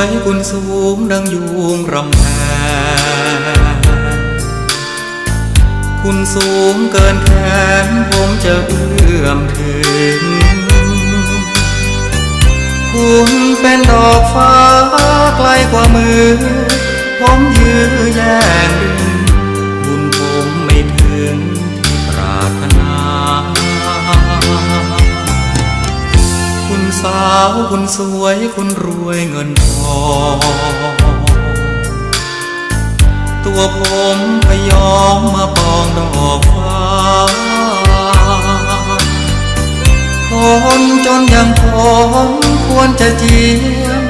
วยคุณสูงดังยุงรำแพคุณสูงเกินแขนผมจะเอื้อมถึง คุณเป็นดอกฟ้าไกลกว่ามือ ผมยื้อแย่งดึง สาวคุณสวยคุณรวยเงินทองตัวผมพยอมมาปองดอกฟ้า คนจนอย่างผมควรจะเจียม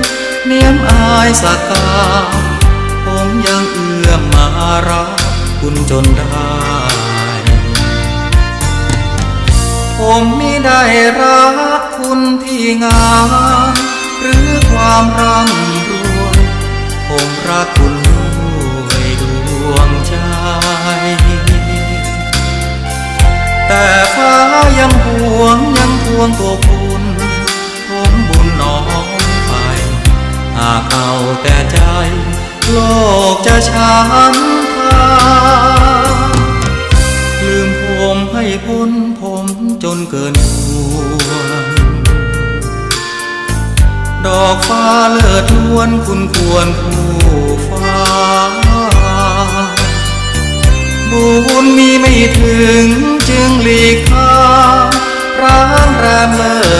เนียมอายสักกาผมยังเอื้อมมารักคุณจนได้ผมไม่ได้รัก คุณที่งาม หรือความร่ำรวยผมรักคุณด้วยดวงใจ แต่ฟ้ายังห่วงยังทวงตัวคุณผมบุญน้องไป หากเอาแต่ใจ โลกจะช้ำทาลืมผมให้พ้นผมจนเกินควร ดอกฟ้าเลิศล้วนคุณควรคู่ฟ้า บุญมีไม่ถึงจึงหลีกทางร้านแรมเลิศ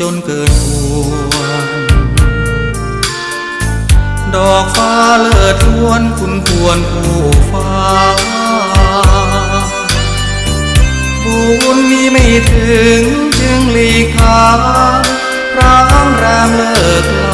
จนเกินควร ดอกฟ้าเลิศล้วนคุณควรคู่ฟ้า บุญมีไม่ถึงจึงหลีกทางร้างแรมเลิกลา